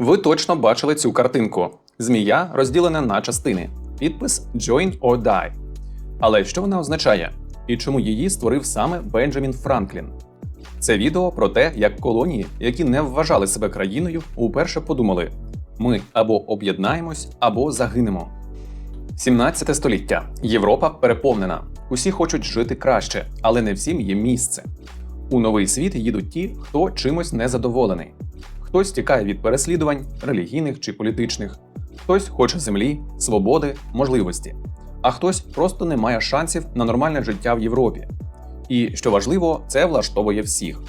Ви точно бачили цю картинку. Змія розділена на частини. Підпис Join or Die. Але що вона означає? І чому її створив саме Бенджамін Франклін? Це відео про те, як колонії, які не вважали себе країною, уперше подумали: ми або об'єднаємось, або загинемо. 17 століття. Європа переповнена. Усі хочуть жити краще, але не всім є місце. У новий світ їдуть ті, хто чимось незадоволений. Хтось тікає від переслідувань, релігійних чи політичних, хтось хоче землі, свободи, можливості, а хтось просто не має шансів на нормальне життя в Європі. І що важливо, це влаштовує всіх.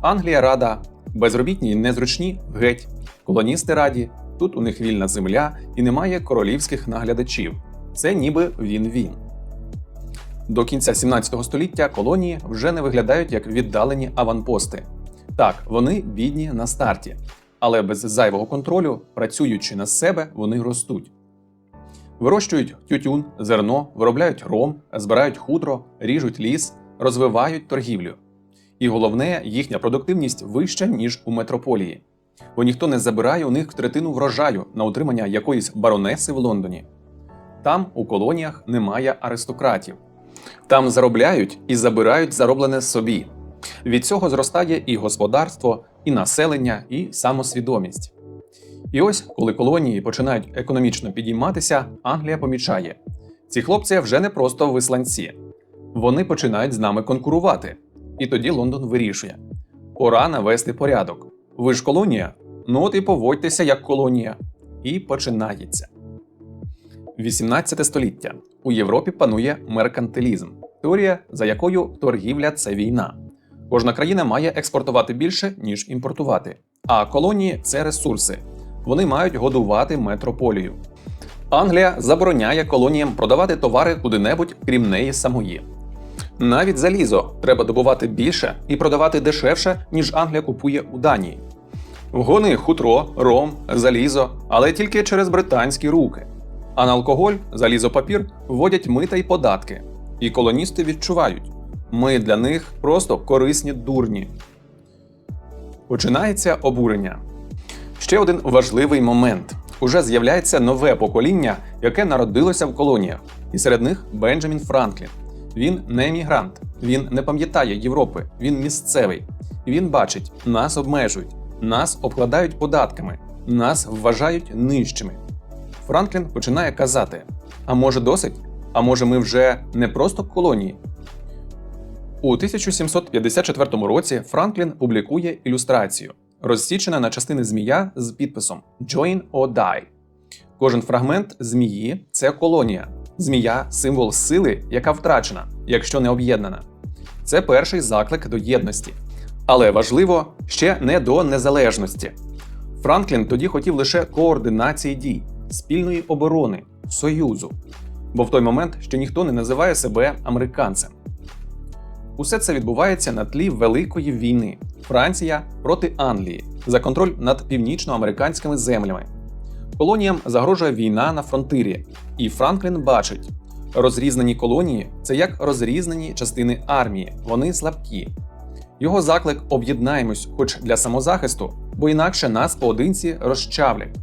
Англія рада, безробітні й незручні геть, колоністи раді, тут у них вільна земля і немає королівських наглядачів. Це ніби він-він. До кінця 17 століття колонії вже не виглядають як віддалені аванпости. Так, вони бідні на старті, але без зайвого контролю, працюючи на себе, вони ростуть. Вирощують тютюн, зерно, виробляють ром, збирають хутро, ріжуть ліс, розвивають торгівлю. І головне, їхня продуктивність вища, ніж у метрополії. Бо ніхто не забирає у них третину врожаю на утримання якоїсь баронеси в Лондоні. Там у колоніях немає аристократів. Там заробляють і забирають зароблене собі. Від цього зростає і господарство, і населення, і самосвідомість. І ось, коли колонії починають економічно підійматися, Англія помічає: ці хлопці вже не просто висланці, вони починають з нами конкурувати. І тоді Лондон вирішує: пора навести порядок. Ви ж колонія? Ну от і поводьтеся як колонія. І починається. 18 століття у Європі панує меркантилізм, теорія, за якою торгівля це війна. Кожна країна має експортувати більше, ніж імпортувати. А колонії це ресурси. Вони мають годувати метрополію. Англія забороняє колоніям продавати товари куди-небудь, крім неї самої. Навіть залізо треба добувати більше і продавати дешевше, ніж Англія купує у Данії. Вгони хутро, ром, залізо, але тільки через британські руки. А на алкоголь, залізо папір вводять мита й податки. І колоністи відчувають, ми для них просто корисні дурні. Починається обурення. Ще один важливий момент: уже з'являється нове покоління, яке народилося в колоніях, і серед них Бенджамін Франклін. Він не емігрант, він не пам'ятає Європи, він місцевий. Він бачить, нас обмежують, нас обкладають податками, нас вважають нижчими. Франклін починає казати: а може досить? А може ми вже не просто колонії? У 1754 році Франклін публікує ілюстрацію, розсічена на частини змія з підписом Join or Die. Кожен фрагмент змії це колонія. Змія символ сили, яка втрачена, якщо не об'єднана. Це перший заклик до єдності. Але важливо ще не до незалежності. Франклін тоді хотів лише координації дій, спільної оборони, союзу. Бо в той момент ще ніхто не називає себе американцем. Усе це відбувається на тлі Великої війни Франція проти Англії за контроль над північноамериканськими землями. Колоніям загрожує війна на фронтирі, і Франклін бачить, розрізнені колонії це як розрізнені частини армії, вони слабкі. Його заклик об'єднаємось, хоч для самозахисту, бо інакше нас поодинці розчавлять.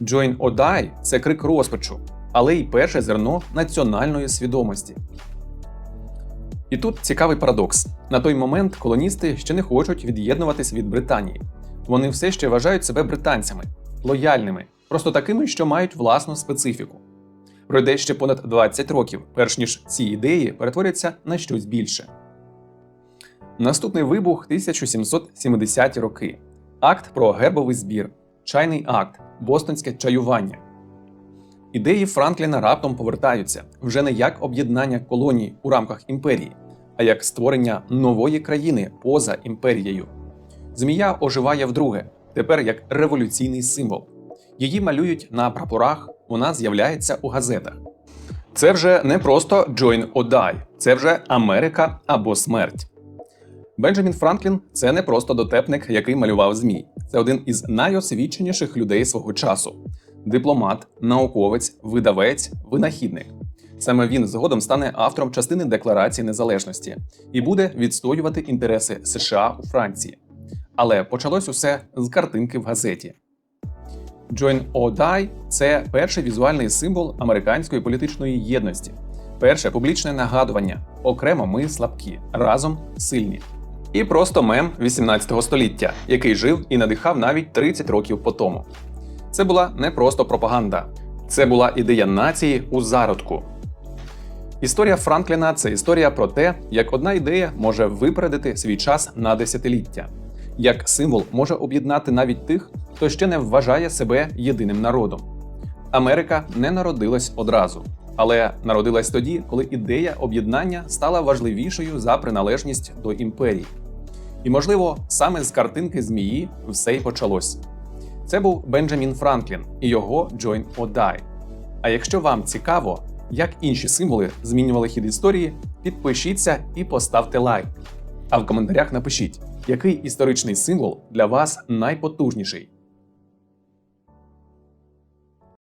Join or Die – це крик розпачу, але й перше зерно національної свідомості. І тут цікавий парадокс: на той момент колоністи ще не хочуть від'єднуватись від Британії. Вони все ще вважають себе британцями, лояльними, просто такими, що мають власну специфіку. Пройде ще понад 20 років, перш ніж ці ідеї перетворяться на щось більше. Наступний вибух 1770-ті роки. Акт про гербовий збір, чайний акт, бостонське чаювання. Ідеї Франкліна раптом повертаються вже не як об'єднання колоній у рамках імперії, а як створення нової країни поза імперією. Змія оживає вдруге, тепер як революційний символ. Її малюють на прапорах, вона з'являється у газетах. Це вже не просто Join or Die, це вже Америка або смерть. Бенджамін Франклін це не просто дотепник, який малював змій. Це один із найосвіченіших людей свого часу дипломат, науковець, видавець, винахідник. Саме він згодом стане автором частини Декларації Незалежності і буде відстоювати інтереси США у Франції. Але почалось усе з картинки в газеті. Join or це перший візуальний символ американської політичної єдності, перше публічне нагадування: окремо ми слабкі, разом сильні. І просто мем 18 століття, який жив і надихав навіть 30 років по тому. Це була не просто пропаганда, це була ідея нації у зародку. Історія Франкліна це історія про те, як одна ідея може випередити свій час на десятиліття, як символ може об'єднати навіть тих, хто ще не вважає себе єдиним народом. Америка не народилась одразу, але народилась тоді, коли ідея об'єднання стала важливішою за приналежність до імперії. І, можливо, саме з картинки змії все й почалось. Це був Бенджамін Франклін і його Join or Die. А якщо вам цікаво, як інші символи змінювали хід історії, підпишіться і поставте лайк. А в коментарях напишіть, який історичний символ для вас найпотужніший.